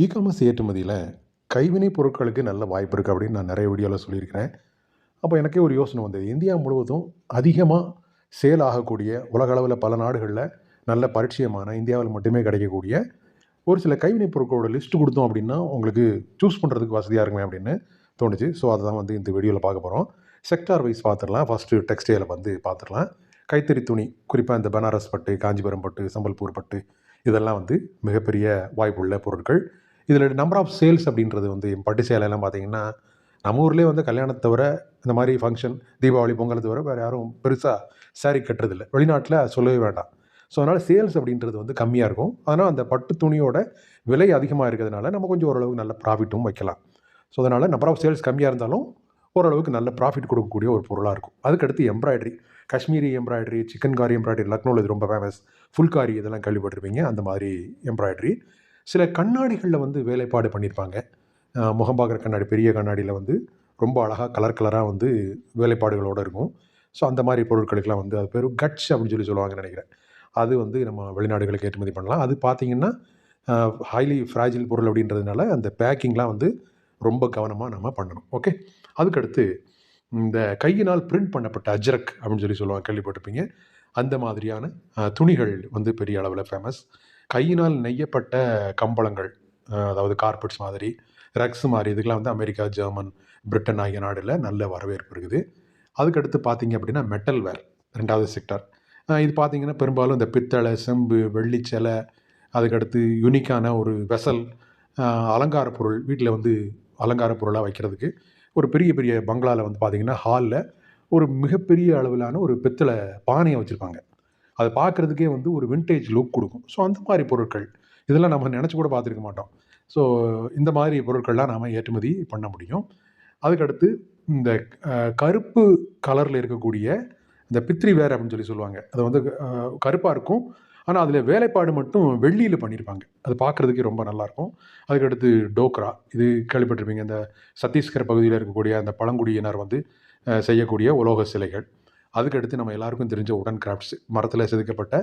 E commerce ஏற்றுமதியில் கைவினை பொருட்களுக்கு நல்ல வாய்ப்பு இருக்குது அப்படின்னு நான் நிறைய வீடியோவில் சொல்லியிருக்கிறேன். அப்போ எனக்கே ஒரு யோசனை வந்தது. இந்தியா முழுவதும் அதிகமாக சேல் ஆகக்கூடிய உலகளவில் பல நாடுகளில் நல்ல பரிச்சயமான இந்தியாவில் மட்டுமே கிடைக்கக்கூடிய ஒரு சில கைவினை பொருட்களோட லிஸ்ட் கொடுத்தோம் அப்படின்னா உங்களுக்கு சூஸ் பண்ணுறதுக்கு வசதியாக இருக்குமே அப்படின்னு தோணுச்சு. ஸோ அதை தான் வந்து இந்த வீடியோவில் பார்க்க போகிறோம் செக்டார் வைஸ் பார்த்துடலாம். ஃபஸ்ட்டு டெக்ஸ்டைலை வந்து பார்த்துடலாம். கைத்தறி துணி குறிப்பாக இந்த பனாரஸ் பட்டு காஞ்சிபுரம் பட்டு சம்பல்பூர் பட்டு இதெல்லாம் வந்து மிகப்பெரிய வாய்ப்புள்ள பொருட்கள். இதில் நம்பர் ஆஃப் சேல்ஸ் அப்படின்றது வந்து பட்டு சேலையெல்லாம் பார்த்தீங்கன்னா நம்ம ஊர்லேயே வந்து கல்யாணத்தை தவிர இந்த மாதிரி ஃபங்க்ஷன் தீபாவளி பொங்கலை தவிர வேறு யாரும் பெருசாக saree கட்டுறதில்ல. வெளிநாட்டில் சொல்லவே வேண்டாம். ஸோ அதனால் சேல்ஸ் அப்படின்றது வந்து கம்மியாக இருக்கும். அதனால் அந்த பட்டு துணியோட விலை அதிகமாக இருக்கிறதுனால நம்ம கொஞ்சம் ஓரளவுக்கு நல்ல ப்ராஃபிட்டும் வைக்கலாம். ஸோ அதனால் நம்பர் ஆஃப் சேல்ஸ் கம்மியாக இருந்தாலும் ஓரளவுக்கு நல்ல ப்ராஃபிட் கொடுக்கக்கூடிய ஒரு பொருளாக இருக்கும். அதுக்கடுத்து embroidery Kashmiri embroidery chikankari embroidery லக்னோவில் இது ரொம்ப ஃபேமஸ் ஃபுல்காரி இதெல்லாம் கேள்விப்பட்டிருப்பீங்க. அந்த மாதிரி எம்ப்ராய்டரி சில கண்ணாடிகளில் வந்து வேலைப்பாடு பண்ணியிருப்பாங்க முகம் பார்க்குற கண்ணாடி பெரிய கண்ணாடியில் வந்து ரொம்ப அழகாக கலர் கலராக வந்து வேலைப்பாடுகளோடு இருக்கும். ஸோ அந்த மாதிரி பொருட்களுக்கெல்லாம் வந்து அது பேர் கட்ஸ் அப்படின்னு சொல்லி சொல்லுவாங்கன்னு நினைக்கிறேன். அது வந்து நம்ம வெளிநாடுகளுக்கு ஏற்றுமதி பண்ணலாம். அது பார்த்தீங்கன்னா ஹைலி ஃப்ராஜில் பொருள் அப்படின்றதுனால அந்த பேக்கிங்லாம் வந்து ரொம்ப கவனமாக நம்ம பண்ணணும். ஓகே அதுக்கடுத்து இந்த கையினால் பிரிண்ட் பண்ணப்பட்ட அஜ்ரக் அப்படின்னு சொல்லி சொல்லுவாங்க கேள்விப்பட்டிருப்பீங்க. அந்த மாதிரியான துணிகள் வந்து பெரிய அளவில் ஃபேமஸ் கையினால் நெய்யப்பட்ட கம்பளங்கள் அதாவது கார்பெட்ஸ் மாதிரி ரக்ஸ் மாதிரி இதுக்கெல்லாம் வந்து அமெரிக்கா ஜெர்மன் பிரிட்டன் ஆகிய நாடில் நல்ல வரவேற்பு இருக்குது. அதுக்கடுத்து பார்த்தீங்க அப்படின்னா மெட்டல் வேர் ரெண்டாவது செக்டர் இது பார்த்தீங்கன்னா பெரும்பாலும் இந்த பித்தளை செம்பு வெள்ளிச்சலை அதுக்கடுத்து யூனிக்கான ஒரு வெசல் அலங்கார பொருள் வீட்டில் வந்து அலங்கார பொருளாக வைக்கிறதுக்கு ஒரு பெரிய பெரிய பங்களாவில் வந்து பார்த்திங்கன்னா ஹாலில் ஒரு மிகப்பெரிய அளவிலான ஒரு பித்தளை பானையை வச்சுருப்பாங்க. அதை பார்க்குறதுக்கே வந்து ஒரு விண்டேஜ் லுக் கொடுக்கும். ஸோ அந்த மாதிரி பொருட்கள். இதெல்லாம் நம்ம நினச்சி கூட பார்த்துருக்க மாட்டோம். ஸோ இந்த மாதிரி பொருட்கள்லாம் நாம் ஏற்றுமதி பண்ண முடியும். அதுக்கடுத்து இந்த கருப்பு கலரில் இருக்கக்கூடிய இந்த பித்ரி வேர் அப்படின்னு சொல்லி சொல்லுவாங்க. அது வந்து கருப்பாக இருக்கும். ஆனால் அதில் வேலைப்பாடு மட்டும் வெள்ளியில் பண்ணியிருப்பாங்க அது பார்க்குறதுக்கே ரொம்ப நல்லாயிருக்கும் அதுக்கடுத்து டோக்ரா. இது கேள்விப்பட்டிருப்பீங்க. இந்த சத்தீஸ்கர் பகுதியில் இருக்கக்கூடிய அந்த பழங்குடியினர் வந்து செய்யக்கூடிய உலோக சிலைகள். அதுக்கடுத்து நம்ம எல்லாருக்கும் தெரிஞ்ச உடன் கிராஃப்ட்ஸ். மரத்தில் செதுக்கப்பட்ட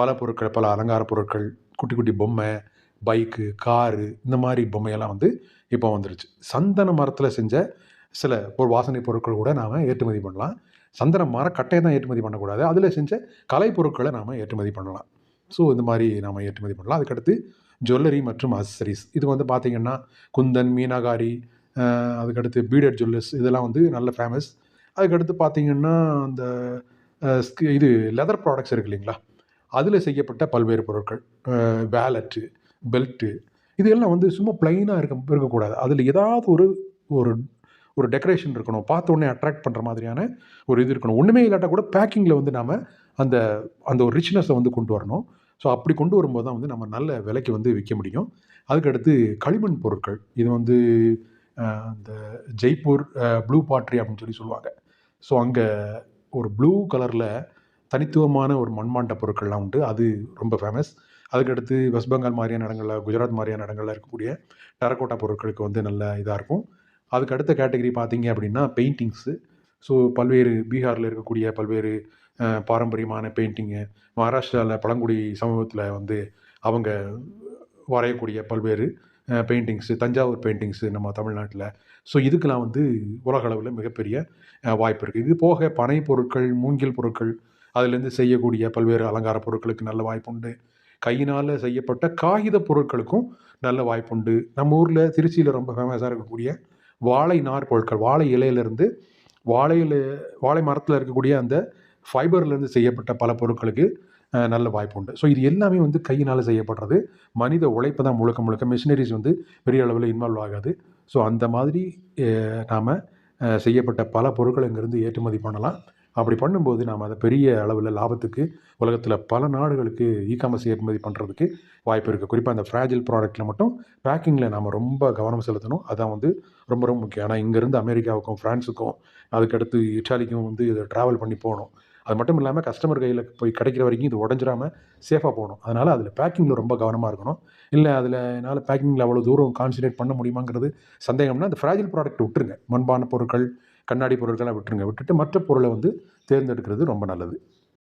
பல பொருட்கள் பல அலங்கார பொருட்கள் குட்டி குட்டி பொம்மை பைக்கு காரு இந்த மாதிரி பொம்மையெல்லாம் வந்து இப்போ வந்துருச்சு. சந்தன மரத்தில் செஞ்ச சில ஒரு வாசனை பொருட்கள் கூட நாம் ஏற்றுமதி பண்ணலாம். சந்தன மரக்கட்டையை தான் ஏற்றுமதி பண்ணக்கூடாது. அதில் செஞ்ச கலை பொருட்களை நாம் ஏற்றுமதி பண்ணலாம். ஸோ இந்த மாதிரி நாம் ஏற்றுமதி பண்ணலாம். அதுக்கடுத்து ஜுவல்லரி மற்றும் அசசரிஸ் இது வந்து பார்த்திங்கன்னா குந்தன் மீனாகாரி அதுக்கடுத்து பீடட் ஜுவல்லர்ஸ் இதெல்லாம் வந்து நல்ல ஃபேமஸ் அதுக்கடுத்து பார்த்திங்கன்னா அந்த இது லெதர் ப்ராடக்ட்ஸ் இருக்கு இல்லைங்களா? அதில் செய்யப்பட்ட பல்வேறு பொருட்கள். வேலட்டு பெல்ட்டு இது எல்லாம் வந்து சும்மா பிளைனாக இருக்க இருக்கக்கூடாது. அதில் ஏதாவது ஒரு ஒரு ஒரு டெக்கரேஷன் இருக்கணும் பார்த்த உடனே அட்ராக்ட் பண்ணுற மாதிரியான ஒரு இது இருக்கணும். ஒன்றுமே இல்லாட்டா கூட பேக்கிங்கில் வந்து நாம் அந்த அந்த ஒரு ரிச்னஸை வந்து கொண்டு வரணும். ஸோ அப்படி கொண்டு வரும்போது தான் வந்து நம்ம நல்ல விலைக்கு வந்து விற்க முடியும். அதுக்கடுத்து களிமண் பொருட்கள். இது வந்து இந்த ஜெய்ப்பூர் ப்ளூ பாட்ரி அப்படின்னு சொல்லி சொல்லுவாங்க. ஸோ அங்கே ஒரு ப்ளூ கலரில் தனித்துவமான ஒரு மண்மாண்ட பொருட்கள்லாம் உண்டு. அது ரொம்ப ஃபேமஸ் அதுக்கடுத்து வெஸ்ட் பெங்கால் மாதிரியான இடங்களில் குஜராத் மாதிரியான இடங்களில் இருக்கக்கூடிய டெரக்கோட்டா பொருட்களுக்கு வந்து நல்ல இதாக இருக்கும். அதுக்கு அடுத்த கேட்டகரி பார்த்தீங்க அப்படின்னா பெயிண்டிங்ஸு ஸோ பல்வேறு பீகாரில் இருக்கக்கூடிய பல்வேறு பாரம்பரியமான பெயிண்டிங்கு மகாராஷ்டிராவில் பழங்குடி சமூகத்தில் வந்து அவங்க வரையக்கூடிய பல்வேறு பெயிண்டிங்ஸு தஞ்சாவூர் பெயிண்டிங்ஸு நம்ம தமிழ்நாட்டில். ஸோ இதுக்கெல்லாம் வந்து உலக அளவில் மிகப்பெரிய வாய்ப்பு இருக்குது இது போக பனை பொருட்கள் மூங்கில் பொருட்கள் அதுலேருந்து செய்யக்கூடிய பல்வேறு அலங்கார பொருட்களுக்கு நல்ல வாய்ப்புண்டு. கையினால் செய்யப்பட்ட காகித பொருட்களுக்கும் நல்ல வாய்ப்புண்டு. நம்ம ஊரில் திருச்சியில் ரொம்ப ஃபேமஸாக இருக்கக்கூடிய வாழை நார் பொருட்கள் வாழை இலையிலேருந்து வாழையில் வாழை மரத்தில் இருக்கக்கூடிய அந்த ஃபைபர்லேருந்து செய்யப்பட்ட பல பொருட்களுக்கு நல்ல வாய்ப்பு உண்டு ஸோ இது எல்லாமே வந்து கையினால் செய்யப்படுறது. மனித உழைப்பு தான் முழுக்க முழுக்க. மிஷினரிஸ் வந்து பெரிய அளவில் இன்வால்வ் ஆகாது. ஸோ அந்த மாதிரி நாம் செய்யப்பட்ட பல பொருட்கள் இங்கேருந்து ஏற்றுமதி பண்ணலாம். அப்படி பண்ணும்போது நாம் அதை பெரிய அளவில் லாபத்துக்கு உலகத்தில் பல நாடுகளுக்கு இ காமர்ஸ் ஏற்றுமதி பண்ணுறதுக்கு வாய்ப்பு இருக்குது குறிப்பாக அந்த ஃப்ராஜில் ப்ராடக்ட்டில் மட்டும் பேக்கிங்கில் நாம் ரொம்ப கவனம் செலுத்தணும். அதான் வந்து ரொம்ப ரொம்ப முக்கியம். ஆனால் இங்கேருந்து அமெரிக்காவுக்கும் ஃப்ரான்ஸுக்கும் அதுக்கடுத்து இட்டாலிக்கும் வந்து இதை ட்ராவல் பண்ணி போகணும். அது மட்டும் இல்லாமல் கஸ்டமர் கையில் போய் கிடைக்கிற வரைக்கும் இது உடஞ்சிராம சேஃபாக போகணும். அதனால் அதில் பேக்கிங்கில் ரொம்ப கவனமாக இருக்கணும். இல்லை அதில் என்னால் பேக்கிங்கில் அவ்வளோ தூரம் கான்சன்ட்ரேட் பண்ண முடியுமாங்கிறது சந்தேகம்னா அந்த ஃப்ராஜில் ப்ராடக்ட் விட்டுருங்க. மண்பான பொருட்கள் கண்ணாடி பொருட்களை விட்டுருங்க. விட்டுட்டு மற்ற பொருளை வந்து தேர்ந்தெடுக்கிறது ரொம்ப நல்லது.